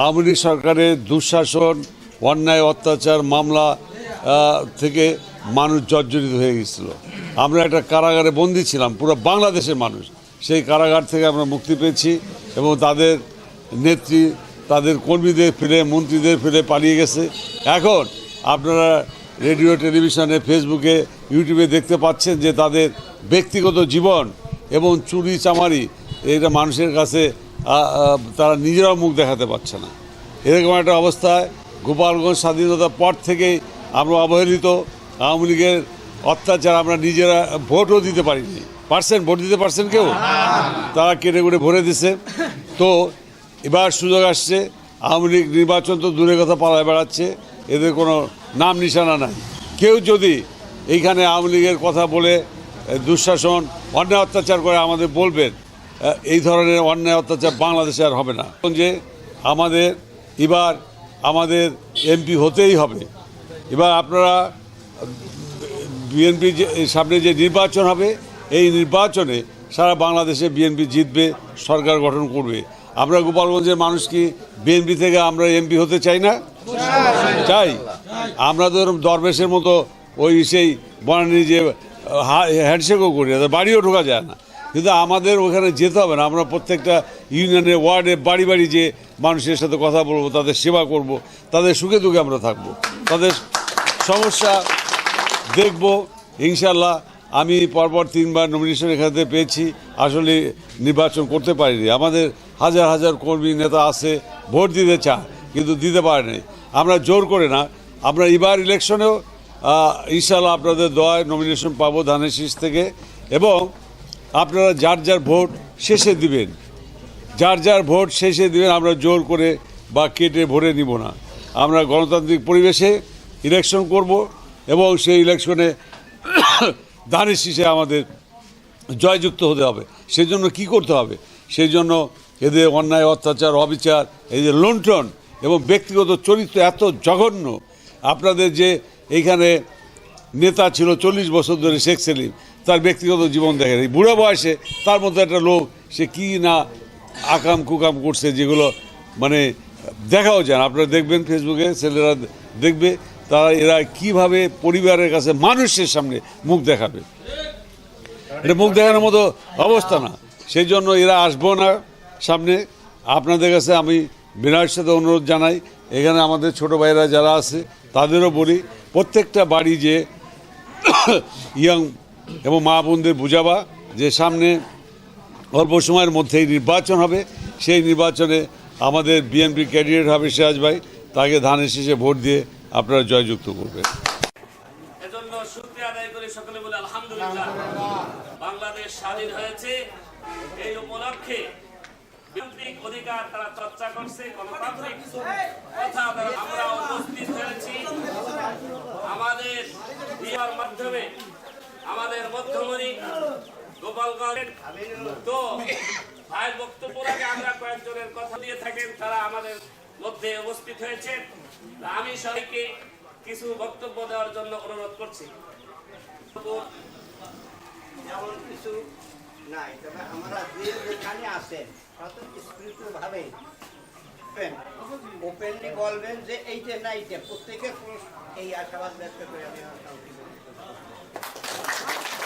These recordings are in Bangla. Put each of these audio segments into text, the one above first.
আওয়ামী লীগ সরকারের দুঃশাসন, অন্যায়, অত্যাচার, মামলা থেকে মানুষ জর্জরিত হয়ে গেছিল। আমরা একটা কারাগারে বন্দী ছিলাম, পুরো বাংলাদেশের মানুষ। সেই কারাগার থেকে আমরা মুক্তি পেয়েছি এবং তাদের নেত্রী, তাদের কর্মীদের ফেলে, মন্ত্রীদের ফেলে পালিয়ে গেছে। এখন আপনারা রেডিও, টেলিভিশনে, ফেসবুকে, ইউটিউবে দেখতে পাচ্ছেন যে তাদের ব্যক্তিগত জীবন এবং চুরি চামারি এটা মানুষের কাছে তারা নিজেরাও মুখ দেখাতে পারছে না। এরকম একটা অবস্থায় গোপালগঞ্জ স্বাধীনতার পর থেকেই আমরা অবহেলিত। আওয়ামী লীগের অত্যাচার আমরা নিজেরা ভোটও দিতে পারিনি। পারছেন? ভোট দিতে পারছেন কেউ? তারা কেটে কুটে ভরে দিছে। তো এবার সুযোগ আসছে, আওয়ামী লীগ নির্বাচন তো দূরের কথা পালায় বেড়াচ্ছে। এদের কোনো নাম নিশানা নাই। কেউ যদি এইখানে আওয়ামী লীগের কথা বলে দুঃশাসন, অন্যায় অত্যাচার করে আমাদের বলবেন এই ধরনের অন্যায় অত্যাচার বাংলাদেশে আর হবে না। যে আমাদের, এবার আমাদের এমপি হতেই হবে। এবার আপনারা বিএনপি সামনে যে নির্বাচন হবে, এই নির্বাচনে সারা বাংলাদেশে বিএনপি জিতবে, সরকার গঠন করবে। আমরা গোপালগঞ্জের মানুষ কি বিএনপি থেকে আমরা এমপি হতে চাই না? চাই। আমরা তো দরবেশের মতো ওই সেই বনানি যে হ্যান্ডশেকও করি বাড়িও ঢোকা যায় না। কিন্তু আমাদের ওখানে যেতে হবে না। আমরা প্রত্যেকটা ইউনিয়নে, ওয়ার্ডে, বাড়ি বাড়ি যে মানুষের সাথে কথা বলব, তাদের সেবা করব, তাদের সুখে দুঃখে আমরা থাকব। তাদের সমস্যা দেখব ইনশাল্লাহ আমি পরপর তিনবার নমিনেশন এখান থেকে পেয়েছি। আসলে নির্বাচন করতে পারিনি। আমাদের হাজার হাজার কর্মী নেতা আছে, ভোট দিতে চায়, কিন্তু দিতে পারেনি আমরা জোর করে না। আমরা এবার ইলেকশনেও ইনশাল্লাহ আপনাদের দয় নমিনেশন পাবো ধানের শীষ থেকে। এবং আপনারা যার যার ভোট শেষে দিবেন। যার যার ভোট শেষে দিবেন, আমরা জোর করে বা কেটে ভরে নিব না। আমরা গণতান্ত্রিক পরিবেশে ইলেকশন করব এবং সেই ইলেকশনে ধানের শীষে আমাদের জয়যুক্ত হতে হবে। সেই জন্য কী করতে হবে? সেই জন্য এদের অন্যায়, অত্যাচার, অবিচার, এই যে লুণ্ঠন এবং ব্যক্তিগত চরিত্র এত জঘন্য। আপনাদের যে এইখানে নেতা ছিল চল্লিশ বছর ধরে শেখ সেলিম তার ব্যক্তিগত জীবন দেখেন। এই বুড়ো বয়সে তার মধ্যে একটা লোক, সে কি না আকাম কুকাম করছে যেগুলো মানে দেখাও যায় না। আপনারা দেখবেন ফেসবুকে ছেলেরা দেখবে, তারা, এরা কীভাবে পরিবারের কাছে মানুষের সামনে মুখ দেখাবে। এটা মুখ দেখানোর মতো অবস্থা না। সেই জন্য এরা আসব না সামনে। আপনাদের কাছে আমি বিনয়ের সাথে অনুরোধ জানাই। এখানে আমাদের ছোট ভাইরা যারা আছে, তাদেরও বলি, প্রত্যেকটা বাড়ি যে ইয়ং এবং মা বোনদের বুঝাবা যে সামনে অল্প সময়ের মধ্যেই নির্বাচন হবে। সেই নির্বাচনে আমাদের বিএনপি ক্যান্ডিডেট হবে সিরাজ ভাই। তাকে ধানের শেষে ভোট দিয়ে আপনারা জয়যুক্ত করবেন। এজন্য শুকরিয়া আদায় করে সকলে বলে আলহামদুলিল্লাহ। বাংলাদেশ স্বাধীন হয়েছে। এই উপলক্ষে গণতান্ত্রিক অধিকার তারা চর্চা করছে, গণতান্ত্রিক কথা আমরা উপস্থিত হয়েছি। আমাদের মাধ্যমে আমাদের গোপালগঞ্জ তো ভাইয়ের বক্তব্য আগে আমরা কয়েকজনের কথা দিয়ে থাকেন, তারা আমাদের মধ্যে উপস্থিত হয়েছেন। তা আমি সবাইকে কিছু বক্তব্য দেওয়ার জন্য অনুরোধ করছি। যেমন কিছু নাই, তবে আমরা যে যেখানে আছেন স্বতঃস্ফূর্ত ভাবে ওপেনলি বলবেন যে এইটা না এইটা প্রত্যেকের এই আশাবাদ ব্যক্ত করে আমি আমার কাউকে বলতে পারি। বন্ধুগণ এর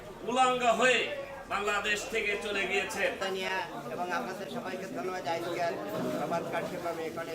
উলাঙ্গ হয়ে বাংলাদেশ থেকে চলে গিয়েছে এবং আপনাদের সবাইকে ধন্যবাদ। সবার কাছে পাবে এখানে